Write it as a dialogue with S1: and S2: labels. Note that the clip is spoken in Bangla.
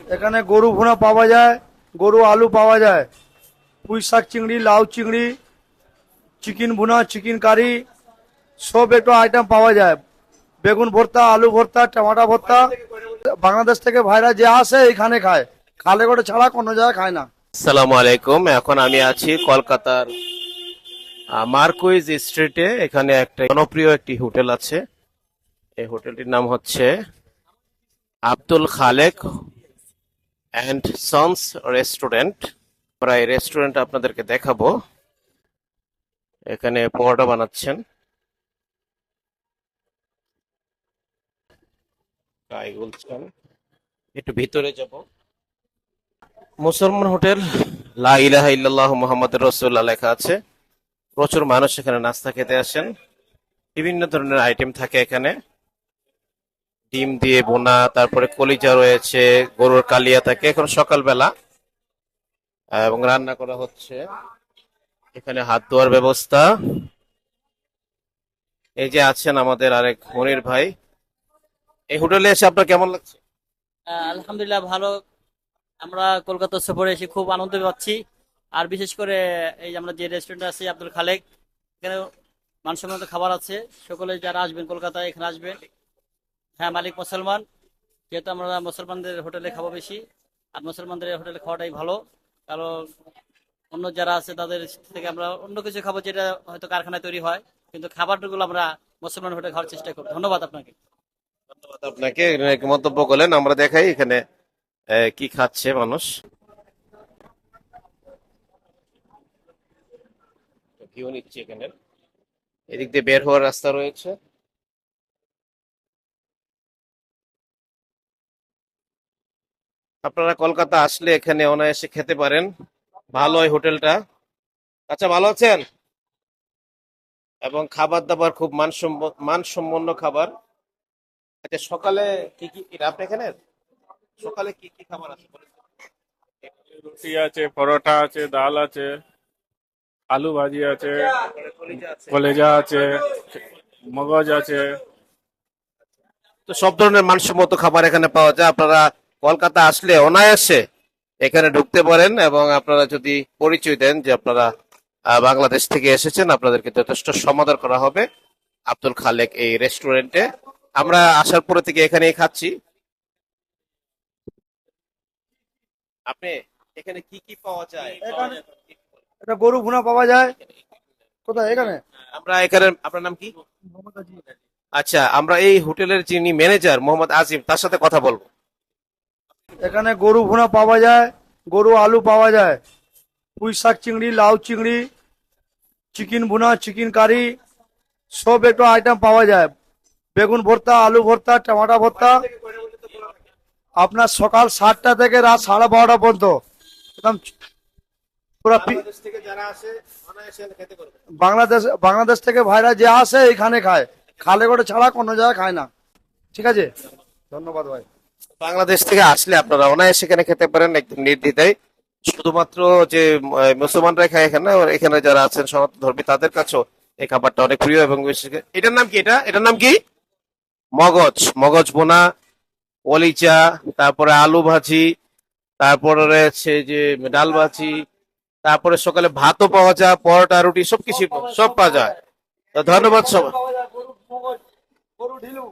S1: এখানে গরু ভুনা পাওয়া যায়, গরু আলু পাওয়া যায়। পুঁই শাক চিংড়ি, লাউ চিংড়ি, চিকেন ভুনা, চিকেন কারি, সব একটু আইটেম পাওয়া যায়। বেগুন ভর্তা, আলু ভর্তা, টমাটো ভর্তা। বাংলাদেশ থেকে ভাইরা যে আসে এখানে খায়। করে ছাড়া কোনো জায়গায় খায় না।
S2: আসসালামু আলাইকুম, এখন আমি আছি কলকাতার মার্কুইজ স্ট্রিটে। এখানে একটা জনপ্রিয় একটি হোটেল আছে। এই হোটেলটির নাম হচ্ছে Abdul Khalek and sons restaurant এই রেস্টুরেন্ট আপনাদেরকে দেখাবো। এখানে পরোটা বানাচ্ছেন। একটু ভিতরে যাব। মুসলমান হোটেল, লা মুহাম্মদ রসুল্লাহ লেখা আছে। প্রচুর মানুষ এখানে নাস্তা খেতে আসেন। বিভিন্ন ধরনের আইটেম থাকে এখানে। ডিম দিয়ে বোনা তারপরে কলিজা রয়েছে, গরুর কালিয়া থাকে এখন সকালবেলা। এবং রান্না করা হচ্ছে। এখানে হাত ধোয়ার ব্যবস্থা। এই যে আছেন আমাদের আরেক মনির ভাই। এই হোটেলে এসে আপনার কেমন লাগছে?
S3: আলহামদুলিল্লাহ ভালো। আমরা কলকাতা সফরে এসে খুব আনন্দ পাচ্ছি। আর বিশেষ করে এই যে আমরা যে রেস্টুরেন্টে আছি, আব্দুল খালেক এখানে মানসম্মত খাবার আছে। সকলে যারা আসবেন কলকাতায়, এখানে আসবেন। হ্যাঁ মালিক মুসলমান। যেহেতু আমরা মুসলমানদের হোটেলে খাব বেশি আর মুসলমানদের হোটেলে খাওয়াটাই ভালো। কারণ অন্য যারা আছে তাদের থেকে আমরা অন্য কিছু খাব যেটা হয়তো কারখানায় তৈরি হয়। কিন্তু খাবারগুলো আমরা মুসলমান হোটেলে খাওয়ার চেষ্টা করি ধন্যবাদ আপনাকে।
S2: ধন্যবাদ আপনাকে। মন্তব্য করলেন? আমরা দেখাই এখানে কি খাচ্ছে মানুষ। ভিউ নিচ্ছে এখানে। এদিক দিয়ে বের হওয়ার রাস্তা রয়েছে। আপনারা কলকাতা আসলে এখানে অনায়াসে খেতে পারেন। ভালো এই হোটেলটা। আচ্ছা ভালো আছেন? এবং খাবার দাবার খুব মানসম্ম- মানসম্পন্ন খাবার। আচ্ছা সকালে কি কি এটা আপনি এখানে? সকালে কি কি খাবার আছে
S4: রুটি আছে পরোটা আছে ডাল আছে আলু ভাজি আছে।
S2: কলেজা আছে
S4: মগজ আছে।
S2: তো সব ধরনের মানসম্মত খাবার এখানে পাওয়া যায়। আপনারা কলকাতা আসলে অনায়াসে এখানে ঢুকতে পারেন এবং আপনারা যদি পরিচয় দেন যে আপনারা বাংলাদেশ থেকে এসেছেন আপনাদেরকে যথেষ্ট সমাদর করা হবে আব্দুল খালেক এই রেস্টুরেন্টে। আমরা আসার পরে থেকে এখানেই খাচ্ছি। আপনি এখানে কি কি পাওয়া যায়?
S1: এখানে এটা গরু ভুনা পাওয়া যায়। কোথায়? এখানে?
S2: আমরা এখানে আপনার নাম কি? আচ্ছা আমরা এই হোটেলের যিনি ম্যানেজার মোহাম্মদ আজিম তার সাথে কথা বলব।
S1: এখানে গরু ভুনা পাওয়া যায়, গরু আলু পাওয়া যায়। পুঁই শাক চিংড়ি, লাউ চিংড়ি, চিকেন ভুনা, চিকেন কারি, সব একটু আইটেম পাওয়া যায়। বেগুন ভর্তা, আলু ভর্তা, টমাটো ভর্তা। আপনার সকাল সাতটা থেকে রাত সাড়ে বারোটা পর্যন্ত। একদম পুরো
S2: বাংলাদেশ
S1: বাংলাদেশ থেকে ভাইরা যে আসে এখানে খায়। খালে করে ছাড়া কোনো জায়গায় খায় না। ঠিক আছে? ধন্যবাদ ভাই।
S2: বাংলাদেশ থেকে আসলে আপনারা অনায়াসে সেখানে খেতে পারেন, একদম নির্দ্বিধায়। শুধুমাত্র যে মুসলমানরা খায় এখানে এখানে যারা আছেন সনাতন ধর্মী তাদের কাছেও এই খাবারটা অনেক প্রিয় এবং এটার নাম কি এটা? এটার নাম কি? মগজ মগজ বোনা, অলিচা, তারপরে আলু ভাজি, তারপরে রয়েছে যে ডাল ভাজি, তারপরে সকালে ভাতও পাওয়া যায়, পরোটা, রুটি সব সবকিছু সব পাওয়া যায়। তো ধন্যবাদ সবাই।
S1: গরু ঢিলু